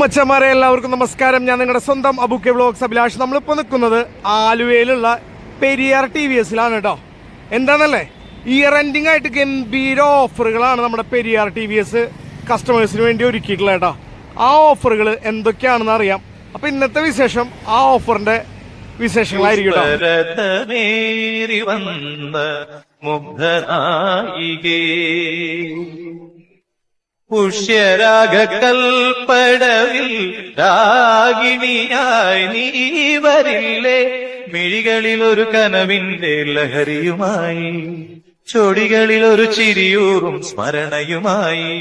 മച്ചന്മാരെ എല്ലാവർക്കും നമസ്കാരം. ഞാൻ നിങ്ങളുടെ സ്വന്തം അബുക്കെ വ്ളോഗ്സ് അഭിലാഷ്. നമ്മളിപ്പോൾ നിൽക്കുന്നത് ആലുവയിലുള്ള പെരിയാർ ടി വി എസിലാണ് കേട്ടോ. എന്താണല്ലേ? ഇയർ എൻഡിങ് ആയിട്ട് ഗംഭീര ഓഫറുകളാണ് നമ്മുടെ പെരിയാർ ടി വി എസ് കസ്റ്റമേഴ്സിന് വേണ്ടി ഒരുക്കിയിട്ടുള്ളത് കേട്ടോ. ആ ഓഫറുകൾ എന്തൊക്കെയാണെന്ന് അറിയാം. അപ്പോൾ ഇന്നത്തെ വിശേഷം ആ ഓഫറിന്റെ വിശേഷങ്ങളായിരിക്കും പുഷ്യരാഗക്കൽപ്പടവിൽ രാഗിണിയായി നീ വരില്ലേ? മിഴികളിൽ ഒരു കനവിന്റെ ലഹരിയുമായി ചൊടികളിൽ ഒരു ചിരിയൂറും സ്മരണയുമായി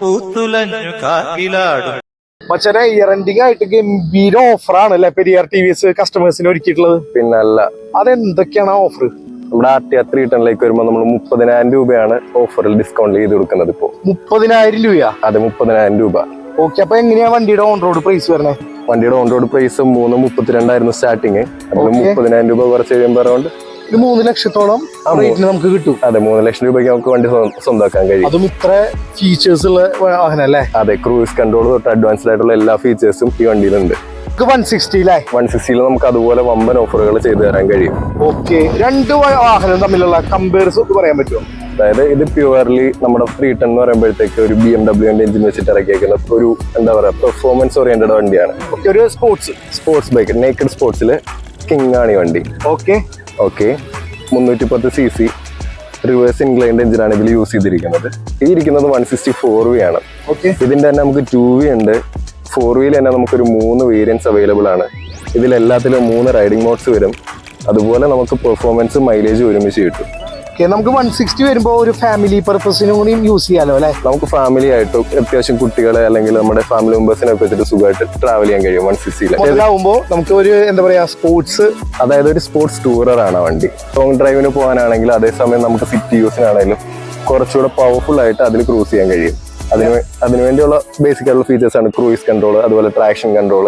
പൂത്തുലഞ്ഞു കാക്കിലാടും മച്ചനെ ഇയർ എൻഡിങ് ആയിട്ട് ഗംഭീര ഓഫറാണ് അല്ലെ പെരിയാർ ടി വി എസ് കസ്റ്റമേഴ്സിന് ഒരുക്കിയിട്ടുള്ളത്? പിന്നല്ല. അതെന്തൊക്കെയാണ് ഓഫർ നമ്മുടെ ആർ ടി ആർ ത്രീ ടണിലേക്ക് വരുമ്പോൾ നമ്മൾ മുപ്പതിനായിരം രൂപയാണ് ഓഫറിൽ ഡിസ്കൗണ്ട് ചെയ്ത് കൊടുക്കുന്നത് ഇപ്പോൾ മുപ്പതിനായിരം രൂപ അതെ മുപ്പതിനായിരം രൂപ. ഓക്കെ അപ്പൊ എങ്ങനെയാ വണ്ടിയുടെ ഓൺ റോഡ് പ്രൈസ് വരണേ വണ്ടിയുടെ ഓൺ റോഡ് പ്രൈസ് മൂന്ന് മുപ്പത്തിരണ്ടായിരുന്നു സ്റ്റാർട്ടിങ് അപ്പൊ മുപ്പതിനായിരം രൂപ കുറച്ച് കഴിയുമ്പോൾ അറൗണ്ട് മൂന്ന് ലക്ഷത്തോളം റേറ്റിന് നമുക്ക് കിട്ടും. അതെ മൂന്ന് ലക്ഷം രൂപയ്ക്ക് നമുക്ക് വണ്ടി സ്വന്തമാക്കാൻ കഴിയും. അതും ഇത്ര ഫീച്ചേഴ്സ് ഉള്ള വാഹനം അല്ലേ അതെ ക്രൂസ് കൺട്രോൾ തൊട്ട് അഡ്വാൻസ്ഡ് ആയിട്ടുള്ള എല്ലാ ഫീച്ചേഴ്സും ഈ വണ്ടിയിലുണ്ട്. നമുക്ക് വൺ സിക്സ്റ്റി അല്ലേ വൺ സിക്സ്റ്റിയിൽ നമുക്ക് അതുപോലെ വമ്പൻ ഓഫറുകൾ ചെയ്തു തരാൻ കഴിയും. ഓക്കെ. രണ്ട് വാഹനം തമ്മിലുള്ള കമ്പയർസ് ഒക്കെ പറയാൻ പറ്റുമോ? അതായത് ഇത് പ്യുവർലി നമ്മുടെ ഫ്രീ ടൺ എന്ന് പറയുമ്പോഴത്തേക്ക് ഒരു ബി എം ഡബ്ല്യുവിന്റെ എഞ്ചിൻ വെച്ചിട്ട് ഇറക്കിയേക്കുന്ന ഒരു എന്താ പറയുക പെർഫോമൻസ് ഓറിയന്റഡ് വണ്ടിയാണ്. ഒരു സ്പോർട്സ് സ്പോർട്സ് ബൈക്ക് നേക്കഡ് സ്പോർട്സിൽ കിങ് ആണ് ഈ വണ്ടി. ഓക്കെ. ഓക്കെ. മുന്നൂറ്റി പത്ത് സി സി റിവേഴ്സ് ഇൻക്ലൈൻഡ് എഞ്ചിനാണ് ഇതിൽ യൂസ് ചെയ്തിരിക്കുന്നത്. ഈ ഇരിക്കുന്നത് വൺ സിക്സ്റ്റി ഫോർ വി ആണ്. ഓക്കെ. ഇതിന്റെ തന്നെ നമുക്ക് ടു വി ഉണ്ട്. ഫോർ വീൽ തന്നെ നമുക്കൊരു മൂന്ന് വേരിയൻസ് അവൈലബിൾ ആണ്. ഇതിലെല്ലാത്തിലും മൂന്ന് റൈഡിംഗ് മോഡ്സ് വരും. അതുപോലെ നമുക്ക് പെർഫോമൻസ് മൈലേജ് ഒരുമിച്ച് കിട്ടും. നമുക്ക് വൺ സിക്സ്റ്റി വരുമ്പോൾ ഒരു ഫാമിലി പർപ്പസിനും കൂടി യൂസ് ചെയ്യാലോ അല്ലേ? നമുക്ക് ഫാമിലി ആയിട്ട് അത്യാവശ്യം കുട്ടികളെ അല്ലെങ്കിൽ നമ്മുടെ ഫാമിലി മെമ്പേഴ്സിനെ ഒക്കെ വെച്ചിട്ട് സുഖമായിട്ട് ട്രാവൽ ചെയ്യാൻ കഴിയും വൺ സിക്സ്റ്റിയിൽ മുതലാവുമ്പോൾ നമുക്ക് ഒരു എന്താ പറയാ സ്പോർട്സ് അതായത് ഒരു സ്പോർട്സ് ടൂറർ ആണ് വണ്ടി. ലോങ് ഡ്രൈവിന് പോകാനാണെങ്കിൽ അതേസമയം നമുക്ക് സിറ്റി യൂസിനാണെങ്കിലും കുറച്ചുകൂടെ പവർഫുൾ ആയിട്ട് അതിൽ ക്രൂസ് ചെയ്യാൻ കഴിയും. അതിന് അതിനുവേണ്ടിയുള്ള ബേസിക് ആയിട്ടുള്ള ഫീച്ചേഴ്സ് ആണ് ക്രൂയിസ് കൺട്രോൾ അതുപോലെ ട്രാക്ഷൻ കൺട്രോൾ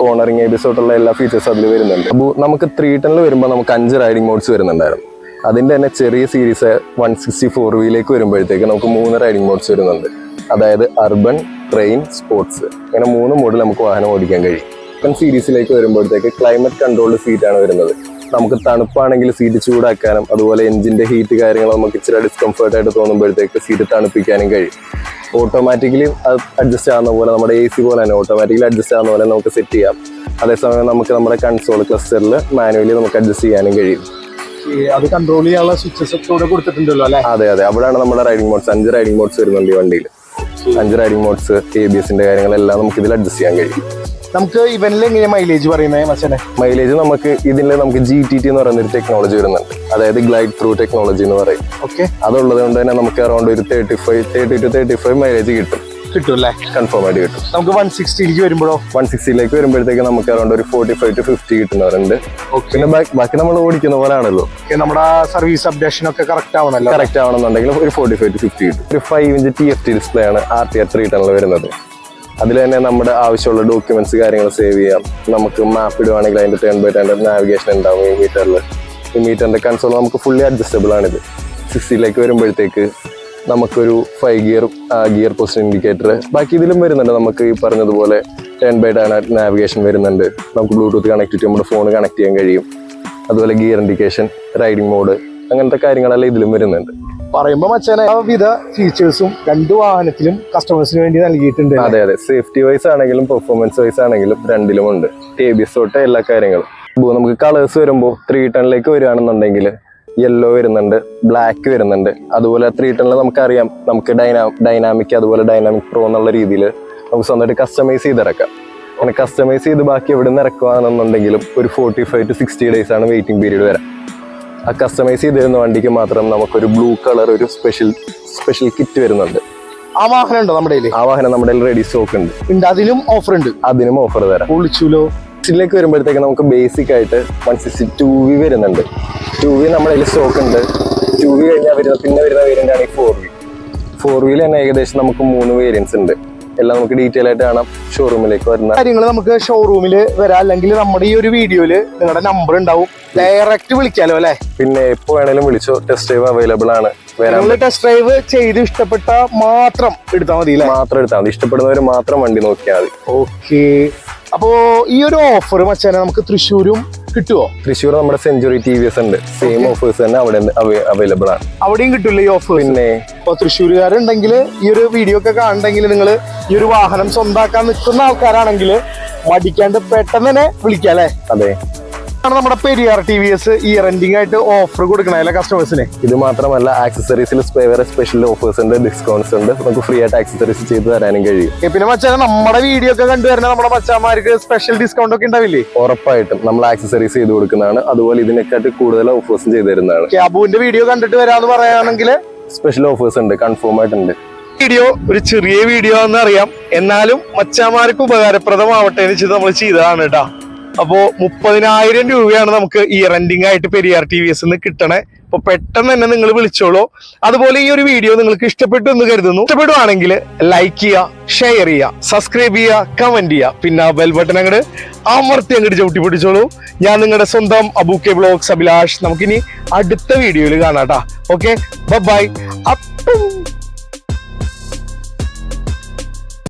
കോർണറിങ് എബിസോട്ടുള്ള എല്ലാ ഫീച്ചേഴ്സും അതിൽ വരുന്നുണ്ട്. അപ്പോൾ നമുക്ക് ത്രീ ടണിൽ വരുമ്പോൾ നമുക്ക് അഞ്ച് റൈഡിംഗ് മോഡ്സ് വരുന്നുണ്ടായിരുന്നു. അതിന്റെ തന്നെ ചെറിയ സീരീസ് വൺ സിക്സ്റ്റി ഫോർ വീലേക്ക് വരുമ്പോഴത്തേക്ക് നമുക്ക് മൂന്ന് റൈഡിംഗ് മോഡ്സ് വരുന്നുണ്ട്. അതായത് അർബൻ ട്രെയിൻ സ്പോർട്സ് അങ്ങനെ മൂന്ന് മോഡിൽ നമുക്ക് വാഹനം ഓടിക്കാൻ കഴിയും. അർബൻ സീരീസിലേക്ക് വരുമ്പോഴത്തേക്ക് ക്ലൈമറ്റ് കൺട്രോൾഡ് സീറ്റാണ് വരുന്നത്. നമുക്ക് തണുപ്പാണെങ്കിൽ സീറ്റ് ചൂടാക്കാനും അതുപോലെ എഞ്ചിന്റെ ഹീറ്റ് കാര്യങ്ങൾ നമുക്ക് ഇച്ചിരി ഡിസ്കംഫർട്ടായിട്ട് തോന്നുമ്പോഴത്തേക്ക് സീറ്റ് തണുപ്പിക്കാനും കഴിയും. ഓട്ടോമാറ്റിക്കലി അത് അഡ്ജസ്റ്റ് ആവുന്ന പോലെ നമ്മുടെ എ സി പോലെ തന്നെ ഓട്ടോമാറ്റിക്കലി അഡ്ജസ്റ്റ് ആവുന്ന പോലെ നമുക്ക് സെറ്റ് ചെയ്യാം. അതേസമയം നമുക്ക് നമ്മുടെ കൺസോൾ ക്ലസ്റ്ററിൽ മാനുവലി നമുക്ക് അഡ്ജസ്റ്റ് ചെയ്യാനും കഴിയും. അത് കൺട്രോൾ ചെയ്യാനുള്ള സ്വിച്ചസ് ഒക്കെ കൊടുത്തിട്ടുണ്ടല്ലോ അല്ലേ? അതെ അതെ. അവിടെയാണ് നമ്മുടെ റൈഡിംഗ് മോഡ്സ് അഞ്ച് റൈഡിംഗ് മോഡ്സ് വരുന്നുണ്ട് ഈ വണ്ടിയിൽ അഞ്ച് റൈഡിംഗ് മോഡ്സ് എ ബി എസിന്റെ കാര്യങ്ങളെല്ലാം നമുക്ക് ഇതിൽ അഡ്ജസ്റ്റ് ചെയ്യാൻ കഴിയും. നമുക്ക് ഇവനിൽ എങ്ങനെയാ മൈലേജ് പറയുന്നത് മച്ചനെ? മൈലേജ് നമുക്ക് ഇതിൽ നമുക്ക് ജി ടി ടി എന്ന് പറയുന്ന ഒരു ടെക്നോളജി വരുന്നുണ്ട്. അതായത് ഗ്ലൈഡ് ത്രൂ ടെക്നോളജി എന്ന് പറയും. ഓക്കെ അതുള്ളത് കൊണ്ട് തന്നെ നമുക്ക് അറൗണ്ട് ഒരു thirty five thirty to thirty five mileage കിട്ടും. കിട്ടും അല്ലേ? കൺഫേം ആയിട്ട് കിട്ടും. നമുക്ക് വൺ സിക്സ്റ്റിയിലേക്ക് വരുമ്പോഴോ? വൺ സിക്സ്റ്റിയിലേക്ക് വരുമ്പോഴത്തേക്ക് നമുക്ക് അറൗണ്ട് ഒരു ഫോർട്ടി ഫൈവ് ടു ഫിഫ്റ്റി കിട്ടുന്നവരുണ്ട് പിന്നെ ബാക്കി നമ്മൾ ഓടിക്കുന്ന പോലെ ആണല്ലോ നമ്മുടെ സർവീസ് അപ്ഡേഷൻ ഒക്കെ കറക്റ്റ് ആവണല്ലോ. കറക്റ്റ് ആവണമെന്നുണ്ടെങ്കിൽ ഒരു ഫോർട്ടി ഫൈവ് ടു ഫിഫ്റ്റി കിട്ടും. ഒരു five inch T F T display ആണ് ആർ ടി ആർ ത്രീ ടണിൽ വരുന്നത്. അതിൽ തന്നെ നമ്മുടെ ആവശ്യമുള്ള ഡോക്യുമെന്റ്സ് കാര്യങ്ങൾ സേവ് ചെയ്യാം. നമുക്ക് മാപ്പ് ഇടുവാണെങ്കിൽ അതിന്റെ ടേൺ ബൈ ടേൺ നാവിഗേഷൻ ഉണ്ടാവും ഈ മീറ്ററിൽ ഈ മീറ്ററിന്റെ കൺസോൾ നമുക്ക് ഫുള്ളി അഡ്ജസ്റ്റബിൾ ആണിത്. സിക്സ്റ്റിയിലേക്ക് വരുമ്പോഴത്തേക്ക് നമുക്കൊരു five gear gear position indicator ബാക്കി ഇതിലും വരുന്നുണ്ട്. നമുക്ക് ഈ പറഞ്ഞതുപോലെ ടേൺ ബൈ ടേൺ നാവിഗേഷൻ വരുന്നുണ്ട്. നമുക്ക് ബ്ലൂടൂത്ത് കണക്റ്റിവിറ്റി നമ്മുടെ ഫോൺ കണക്ട് ചെയ്യാൻ കഴിയും. അതുപോലെ ഗിയർ ഇൻഡിക്കേഷൻ റൈഡിംഗ് മോഡ് അങ്ങനത്തെ കാര്യങ്ങളെല്ലാം ഇതിലും വരുന്നുണ്ട്. പറയുമ്പോ മച്ചാനെ വിധ ഫീച്ചേഴ്സും രണ്ട് വാഹനത്തിലും കസ്റ്റമേഴ്സിന് വേണ്ടി നൽകിയിട്ടുണ്ട്. അതെ അതെ. സേഫ്റ്റി വൈസ് ആണെങ്കിലും പെർഫോമൻസ് വൈസ് ആണെങ്കിലും രണ്ടിലും ഉണ്ട്. ടി ബി തൊട്ട് എല്ലാ കാര്യങ്ങളും. ഇപ്പൊ നമുക്ക് കളേഴ്സ് വരുമ്പോൾ ത്രീ ടണിലേക്ക് വരികയാണെന്നുണ്ടെങ്കിൽ യെല്ലോ വരുന്നുണ്ട് ബ്ലാക്ക് വരുന്നുണ്ട്. അതുപോലെ ത്രീ ടണിൽ നമുക്കറിയാം നമുക്ക് ഡൈനാ ഡൈനാമിക് അതുപോലെ ഡൈനാമിക് പ്രോ എന്നുള്ള രീതിയിൽ നമുക്ക് സ്വന്തമായിട്ട് കസ്റ്റമൈസ് ചെയ്തിറക്കാം അങ്ങനെ കസ്റ്റമൈസ് ചെയ്ത് ബാക്കി എവിടെ നിന്ന് ഇറക്കുകയാണെന്നുണ്ടെങ്കിലും ഒരു forty five to sixty days ആണ് വെയിറ്റിംഗ് പീരീഡ് വരാം. ആ കസ്റ്റമൈസ് ചെയ്ത് തരുന്ന വണ്ടിക്ക് മാത്രം നമുക്കൊരു ബ്ലൂ കളർ ഒരു സ്പെഷ്യൽ സ്പെഷ്യൽ കിറ്റ് വരുന്നുണ്ട്. ആ വാഹനം ഉണ്ടോ നമ്മുടെ ആ വാഹനം നമ്മുടെ റെഡി സ്റ്റോക്ക് ഉണ്ട്. ഉണ്ട്. അതിലും ഓഫർ ഉണ്ട്. അതിനും ഓഫർ തരാം. പൊളിച്ചുലോ ഇതിലേക്ക് വരുമ്പോഴത്തേക്ക് നമുക്ക് ബേസിക് ആയിട്ട് വൺ സിക്സ്റ്റി ടു വി വരുന്നുണ്ട്. ടു വി നമ്മുടെ കയ്യിൽ സ്റ്റോക്ക് ഉണ്ട്. ടു വി കഴിഞ്ഞാൽ വരുന്ന പിന്നെ വരുന്ന വേരിയന്റ് ആണ് ഈ ഫോർ വി ഫോർ വീൽ തന്നെ ഏകദേശം നമുക്ക് മൂന്ന് വേരിയൻസ് ഉണ്ട്. എല്ലാം നമുക്ക് ഡീറ്റെയിൽ ആയിട്ട് കാണാം. ഷോറൂമിലേക്ക് വരുന്ന കാര്യങ്ങൾ നമുക്ക് ഷോറൂമിൽ വരാം. അല്ലെങ്കിൽ നമ്മുടെ ഈ ഒരു വീഡിയോയിൽ നിങ്ങളുടെ നമ്പർ ഉണ്ടാവും. ഡയറക്റ്റ് വിളിക്കാലോ അല്ലെ? പിന്നെ എപ്പോ വേണേലും വിളിച്ചോ. ടെസ്റ്റ് ഡ്രൈവ് അവൈലബിൾ ആണ്. ടെസ്റ്റ് ഡ്രൈവ് ചെയ്ത് ഇഷ്ടപ്പെട്ട മാത്രം എടുത്താൽ മതി മാത്രം എടുത്താൽ മതി. ഇഷ്ടപ്പെടുന്നവർ മാത്രം വണ്ടി നോക്കിയാൽ മതി. ഓക്കെ അപ്പോ ഈ ഒരു ഓഫർ മച്ചാനെ നമുക്ക് തൃശ്ശൂരും കിട്ടുമോ തൃശ്ശൂർ നമ്മുടെ സെഞ്ചുറി ടി വി എസ് ഉണ്ട്. സെയിം ഓഫേഴ്സ് തന്നെ അവിടെ അവൈലബിൾ ആണ്. അവിടെയും കിട്ടില്ല ഈ ഓഫർ പിന്നെ? അപ്പൊ തൃശ്ശൂരുകാരുണ്ടെങ്കിൽ ഈ ഒരു വീഡിയോ ഒക്കെ കാണണമെങ്കിൽ നിങ്ങൾ ഈ ഒരു വാഹനം സ്വന്തമാക്കാൻ നിൽക്കുന്ന ആൾക്കാരാണെങ്കിൽ മടിക്കാണ്ട് പെട്ടെന്ന് തന്നെ വിളിക്കാം അല്ലേ? അതെ. നമ്മുടെ പെരിയാർ ടി വി എസ് ഈ റെന്റിംഗ് ആയിട്ട് ഓഫർ കൊടുക്കണ അല്ലെ കസ്റ്റമേഴ്സിന് ഇത് മാത്രമല്ല ആക്സസറീസിൽ വേറെ സ്പെഷ്യൽ ഓഫേഴ്സ് ഉണ്ട് ഡിസ്കൗണ്ട്സ് ഉണ്ട്. നമുക്ക് ഫ്രീ ആയിട്ട് ആക്സസറീസ് ചെയ്ത് തരാനും കഴിയും. പിന്നെ മച്ചാനെ നമ്മുടെ വീഡിയോ ഒക്കെ കണ്ടുവരുന്ന നമ്മുടെ മച്ചാന്മാർക്ക് സ്പെഷ്യൽ ഡിസ്കൗണ്ട് ഒക്കെ ഉണ്ടാവില്ലേ? ഉറപ്പായിട്ടും നമ്മൾ ആക്സസറീസ് ചെയ്ത് കൊടുക്കുന്നതാണ്. അതുപോലെ ഇതിനെക്കാട്ടി കൂടുതൽ ഓഫേഴ്സും ചെയ്ത് തരുന്നതാണ്. ക്യാബുവിന്റെ വീഡിയോ കണ്ടിട്ട് വരാന്ന് പറയുകയാണെങ്കിൽ സ്പെഷ്യൽ ഓഫേഴ്സ് ഉണ്ട് കൺഫേം ആയിട്ടുണ്ട്. വീഡിയോ ഒരു ചെറിയ വീഡിയോ ആണെന്ന് അറിയാം. എന്നാലും മച്ചാമാർക്ക് ഉപകാരപ്രദമാവട്ടെ എന്ന് വെച്ചിട്ട് നമ്മൾ ചെയ്തതാണ് കേട്ടോ അപ്പോ മുപ്പതിനായിരം രൂപയാണ് നമുക്ക് ഈ റെന്റിംഗ് ആയിട്ട് പെരിയാർ ടി വി എസ് കിട്ടണേ. അപ്പൊ പെട്ടെന്ന് തന്നെ നിങ്ങൾ വിളിച്ചോളൂ. അതുപോലെ ഈ ഒരു വീഡിയോ നിങ്ങൾക്ക് ഇഷ്ടപ്പെട്ടു എന്ന് കരുതുന്നു. ഇഷ്ടപ്പെടുവാണെങ്കിൽ ലൈക്ക് ചെയ്യുക ഷെയർ ചെയ്യുക സബ്സ്ക്രൈബ് ചെയ്യുക കമന്റ് ചെയ്യുക. പിന്നെ ആ ബെൽ ബട്ടൺ അങ്ങോട്ട് അമർത്തി അങ്ങോട്ട് ചവിട്ടി പിടിച്ചോളൂ ഞാൻ നിങ്ങളുടെ സ്വന്തം അബൂക്കെ ബ്ലോഗ്സ് അഭിലാഷ് നമുക്കിനി അടുത്ത വീഡിയോയിൽ കാണാം ഓക്കെ ബൈ അപ്പം